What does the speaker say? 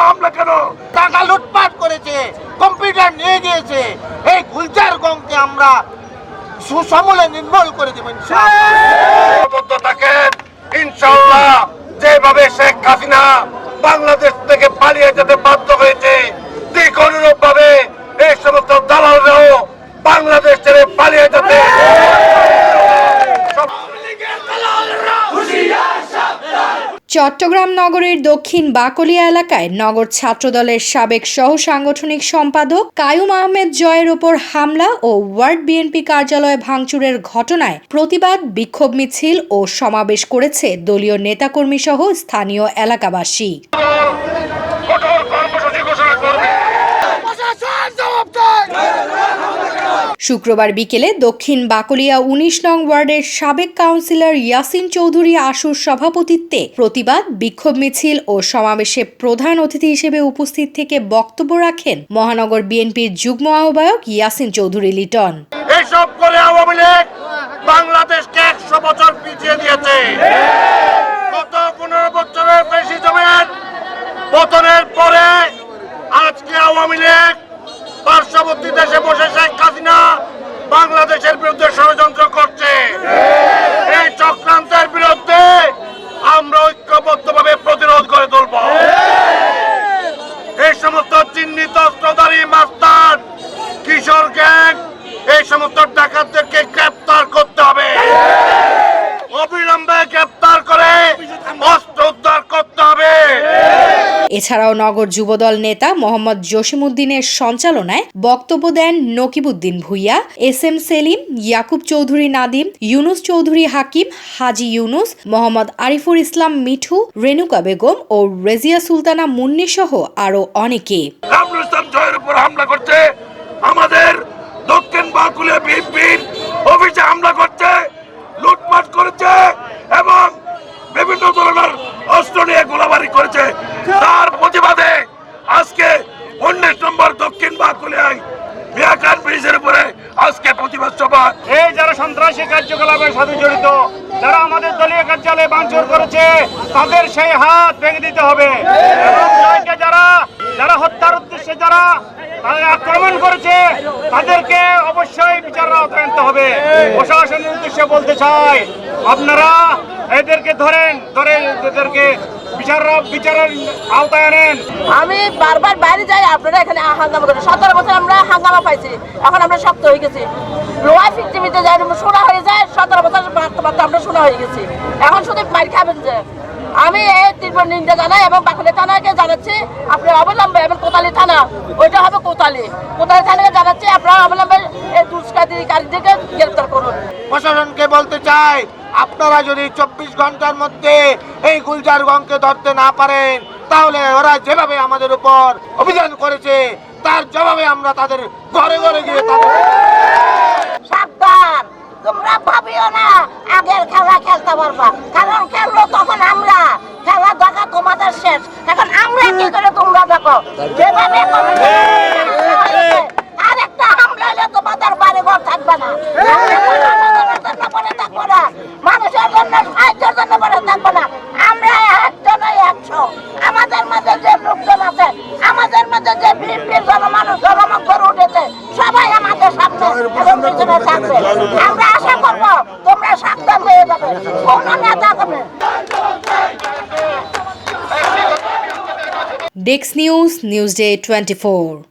হামলা কেন? টাকা লুটপাট করেছে কম্পিউটার নিয়ে গিয়েছে। এই গুলজার গংকে আমরা সুসমলে নির্মূল করে দেবেন থাকেন ইনশাল্লাহ যেভাবে শেখ হাসিনা বাংলাদেশ থেকে পালিয়ে যেতে চট্টগ্রাম নগরের দক্ষিণ বাকলিয়া এলাকায় নগর ছাত্রদলের সাবেক সহ সাংগঠনিক সম্পাদক কায়ুম আহমেদ জয়ের ওপর হামলা ও ওয়ার্ড বিএনপি কার্যালয় ভাঙচুরের ঘটনায় প্রতিবাদ, বিক্ষোভ মিছিল ও সমাবেশ করেছে দলীয় নেতাকর্মী সহ স্থানীয় এলাকাবাসী। শুক্রবার বিকেলে দক্ষিণ বাকলিয়া উনিশ নং ওয়ার্ডের সাবেক কাউন্সিলর ইয়াসিন চৌধুরী আশুর সভাপতিত্বে প্রতিবাদ, বিক্ষোভ মিছিল ও সমাবেশে প্রধান অতিথি হিসেবে উপস্থিত থেকে বক্তব্য রাখেন মহানগর বিএনপির যুগ্ম আহ্বায়ক ইয়াসিন চৌধুরী লিটন। এইসব করে আওয়ামী লীগ বাংলাদেশকে একশো বছর পিছিয়ে দিয়েছে। পনেরো বছরের বেশি জমের পতনের পরে আজকে আওয়ামী লীগ পার্শ্ববর্তী দেশে বসে শেখ হাসিনা বাংলাদেশের বিরুদ্ধে ষড়যন্ত্র করছে। এই চক্রান্তের বিরুদ্ধে আমরা ঐক্যবদ্ধভাবে প্রতিরোধ করে তুলব। এই সমস্ত চিহ্নিত অস্ত্রধারী মাস্টার, কিশোর গ্যাং, এই সমস্ত ডাকাতদেরকে গ্রেপ্তার করতে হবে অবিলম্বে গ্রেপ্তার করে অস্ত্র উদ্ধার করতে হবে এছাড়াও নগর যুবদল নেতা মোহাম্মদ জসিমউদ্দিনের সঞ্চালনায় বক্তব্য দেন নকিবউদ্দিন ভুইয়া, এস এম সেলিম, ইয়াকুব চৌধুরী নাদিম, ইউনুস চৌধুরী হাকিম, হাজি ইউনুস, মোহাম্মদ আরিফুর ইসলাম মিঠু রেনুকা বেগম ও রেজিয়া সুলতানা মুন্নি সহ আরও অনেকে। হামলা করছে আমাদের দক্ষিণ বাকুলিয়া বিএনপির হামলা করছে লুটপাট করেছে এবং বিভিন্ন ধরনের অস্ত্র নিয়ে গোলাবারি করেছে তার প্রতিবাদে আজকে উনিশ নম্বর দক্ষিণ বাকুলিয়ায় ব্রিজের উপরে আজকে প্রতিবাদ সভা। এই যারা সন্ত্রাসী কার্যকলাপের সাথে জড়িত যারা আমাদের দলীয় কার্যালয়ে ভাঙচুর করেছে, তাদের সেই হাত ভেঙে দিতে হবে। যারা যারা হত্যার উদ্দেশ্যে যারা আক্রমণ করেছে, তাদেরকে অবশ্যই বিচারের আওতায় আনতে হবে। প্রশাসনের উদ্দেশ্যে বলতে চাই, আপনারা এদেরকে ধরেন ধরে এদেরকে আমি বারবার বাইরে যাই আপনারা এখানে হাঙ্গামা করেন। সতেরো বছর আমরা হাঙ্গামা পাইছি এখন আমরা শক্ত হয়ে গেছি। লোয়া পৃথিবীতে যাই শোনা হয়ে যায় সতেরো বছর মারতে মারতে আমরা শোনা হয়ে গেছি। এখন শুধু মার খাবেন যে। আমি এই তীব্র নিন্দা জানাই এবং বাকুলি থানাকে জানাচ্ছি আপনি অবলম্বে এবং কোতালি থানা ওইটা হবে কোতালি। কোতালি থানাকে জানাচ্ছি আপনারা অবলম্বে এই দুষ্কৃতিকারীদেরকে গ্রেপ্তার করুন। প্রশাসনকে বলতে চাই আপনারা যদি চব্বিশ ঘণ্টার মধ্যে এই গুলজার গংকে ধরতে না পারেন, তাহলে ওরা যেভাবে আমাদের উপর অভিযান করেছে, তার জবাবে আমরা তাদের ঘরে ঘরে গিয়ে তাদের সাবধান! তোমরা ভাবিও না, আগের খেলা খেলতে পারবা। কারণ খেললো তখন আমরা। খেলা দেখা তোমাদের শেষ। এখন আমরা কি করে তোমরা দেখো? যেভাবে করবে, আরেকটা হামলা হলে তোমাদের বাড়ি ঘর থাকবে না আমরা মানুষের জন্য পড়ে থাকব না মানুষের জন্য সাহায্যের জন্য পড়ে থাকব না আমরা একজনই একশো আমাদের মাঝে যে লোকজন আছে আমাদের মাঝে যে বিএনপির জনমানুষ জনমত করে উঠেছে সবাই আমাদের সামনে এবং পিছনে থাকবে আমরা আশা করব তোমরা সাবধান হয়ে যাবে কোনো নেতা করবে ডেক্স নিউজ নিউজ ডে টোয়েন্টি